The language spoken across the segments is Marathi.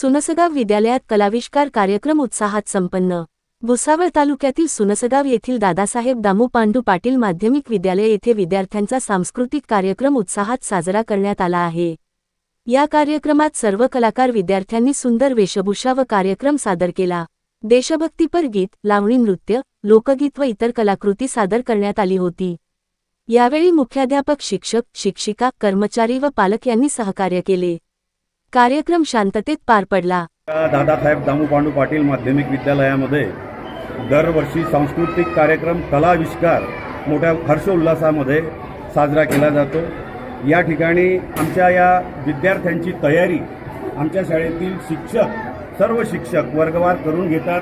सुनसगाव विद्यालयात कलाविष्कार कार्यक्रम उत्साहात संपन्न. भुसावळ तालुक्यातील सुनसगाव येथील दादासाहेब दामू पांडू पाटील माध्यमिक विद्यालय येथे विद्यार्थ्यांचा सांस्कृतिक कार्यक्रम उत्साहात साजरा करण्यात आला आहे. या कार्यक्रमात सर्व कलाकार विद्यार्थ्यांनी सुंदर वेशभूषा व कार्यक्रम सादर केला. देशभक्तीपर गीत लावणी नृत्य लोकगीत व इतर कलाकृती सादर करण्यात आली होती. यावेळी मुख्याध्यापक शिक्षक शिक्षिका कर्मचारी व पालक यांनी सहकार्य केले. कार्यक्रम शांततेत पार पडला. दादासाहेब दामू पांडू पाटील माध्यमिक विद्यालयामध्ये दरवर्षी सांस्कृतिक कार्यक्रम कलाविष्कार मोठ्या हर्षोल्लासामध्ये साजरा केला जातो. या ठिकाणी आमच्या या विद्यार्थ्यांची तयारी आमच्या शाळेतील शिक्षक सर्व शिक्षक वर्गवार करून घेतात.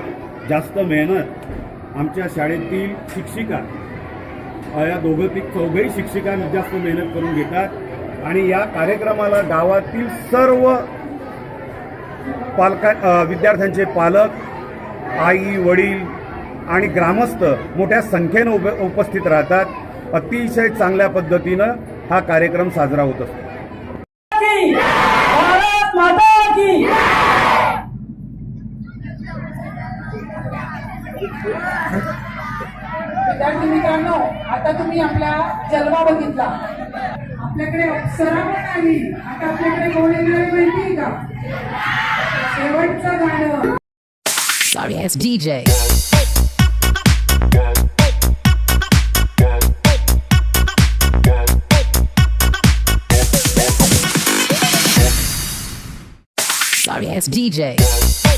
जास्त मेहनत आमच्या शाळेतील शिक्षिका या दोघं ती चौघही शिक्षिका जास्त मेहनत करून घेतात. आणि या कार्यक्रमाला गावातील सर्व पालका विद्यार्थ्यांचे पालक आई वडील आणि ग्रामस्थ मोठ्या संख्येनं उप उपस्थित राहतात. अतिशय चांगल्या पद्धतीनं हा कार्यक्रम साजरा होत असतो. विद्यार्थी मित्रांनो आता तुम्ही आपला जलवा बघितला. आपल्याकडे अप्सरा पण आली आता आपल्याकडे कोण येणार आहे माहितीये का शेवटचं गाणं Sorry, it's DJ. Sorry, it's DJ.